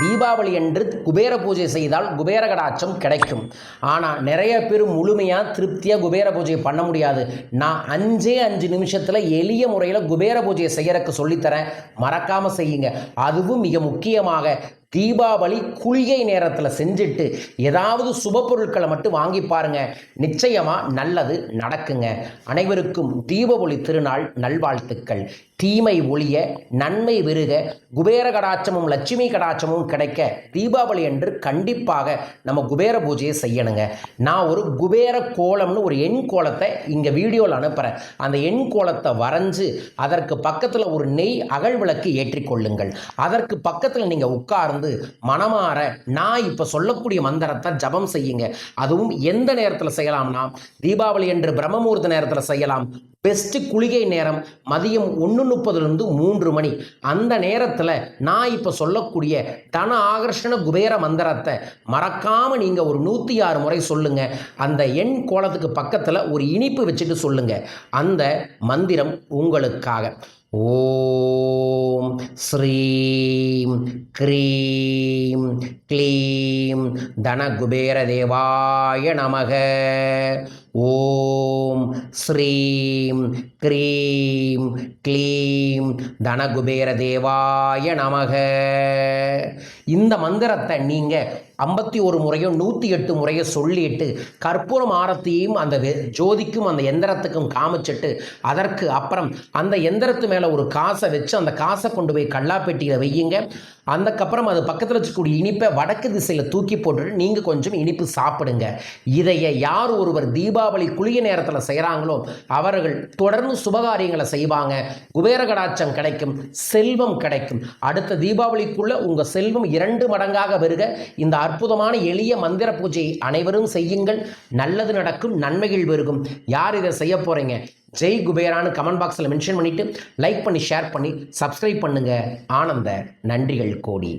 தீபாவளி அன்று குபேர பூஜை செய்தால் குபேர கடாட்சம் கிடைக்கும். ஆனால் நிறைய பேர் முழுமையாக திருப்தியாக குபேர பூஜையை பண்ண முடியாது. நான் அஞ்சே அஞ்சு நிமிஷத்தில் எளிய முறையில் குபேர பூஜையை செய்யறதுக்கு சொல்லித்தரேன். மறக்காமல் செய்யுங்க. அதுவும் மிக முக்கியமாக தீபாவளி குளிகை நேரத்தில் செஞ்சுட்டு ஏதாவது சுப பொருட்களை மட்டும் வாங்கி பாருங்க. நிச்சயமாக நல்லது நடக்குங்க. அனைவருக்கும் தீபாவளி திருநாள் நல்வாழ்த்துக்கள். தீமை ஒழிய நன்மை விருக. குபேர கடாட்சமும் லட்சுமி கடாட்சமும் கிடைக்க தீபாவளி என்று கண்டிப்பாக நம்ம குபேர பூஜையை செய்யணுங்க. நான் ஒரு குபேர கோலம்னு ஒரு எண் கோலத்தை இங்கே வீடியோவில் அனுப்புகிறேன் அந்த எண் கோலத்தை வரைஞ்சு அதற்கு பக்கத்தில் ஒரு நெய் அகல் விளக்கு ஏற்றிக்கொள்ளுங்கள். அதற்கு பக்கத்தில் நீங்கள் உட்கார்ந்து மனமாற நான் இப்போ சொல்லக்கூடிய மந்திரத்தை ஜபம் செய்யுங்க. அதுவும் எந்த நேரத்தில் செய்யலாம்னா தீபாவளி என்று பிரம்மமூர்த்த நேரத்தில் செய்யலாம். பெஸ்ட்டு குளிகை நேரம் மதியம் ஒன்று முப்பதுலேருந்து மூன்று மணி. அந்த நேரத்தில் நான் இப்போ சொல்லக்கூடிய தன ஆகர்ஷண குபேர மந்திரத்தை மறக்காமல் நீங்கள் ஒரு நூற்றி ஆறு முறை சொல்லுங்கள் அந்த எண் கோலத்துக்கு பக்கத்தில் ஒரு இனிப்பு வச்சுட்டு சொல்லுங்கள் அந்த மந்திரம் உங்களுக்காக. ஓ ஸ்ரீம் க்ரீம் க்ளீம் தனகுபேர தேவாய நமக. ஓம் ஸ்ரீம் க்ரீம் க்ளீம் தனகுபேர தேவாய நமக. இந்த மந்திரத்தை நீங்கள் ஐம்பத்தி ஒரு முறையோ நூற்றி எட்டு முறையோ சொல்லிட்டு கற்பூரம் ஆரத்தையும் அந்த வெ- ஜோதிக்கும் அந்த எந்திரத்துக்கும் காமிச்சிட்டு அதற்கு அப்புறம் அந்த எந்திரத்து மேலே ஒரு காசை வச்சு அந்த காசை கொண்டு போய் கல்லாப்பெட்டியில் வையுங்க. அதுக்கப்புறம் அது பக்கத்தில் வச்சுக்கூடிய இனிப்பை வடக்கு திசையில் தூக்கி போட்டுட்டு நீங்கள் கொஞ்சம் இனிப்பு சாப்பிடுங்க. இதைய யார் ஒருவர் தீபாவளி குளிய நேரத்தில் செய்கிறாங்களோ அவர்கள் தொடர்ந்து சுபகாரியங்களை செய்வாங்க. குபேரகடாச்சம் கிடைக்கும் செல்வம் கிடைக்கும். அடுத்த தீபாவளிக்குள்ளே உங்கள் செல்வம் இரண்டு மடங்காக வருக இந்த அற்புதமான எளிய மந்திர பூஜையை அனைவரும் செய்யுங்கள். நல்லது நடக்கும் நன்மைகள் பெருகும். யார் இதை செய்ய போகிறீங்க ஜெய் குபேரான்னு கமெண்ட் பாக்ஸில் மென்ஷன் பண்ணிவிட்டு லைக் பண்ணி ஷேர் பண்ணி சப்ஸ்கிரைப் பண்ணுங்கள் ஆனந்த நன்றிகள் கோடி.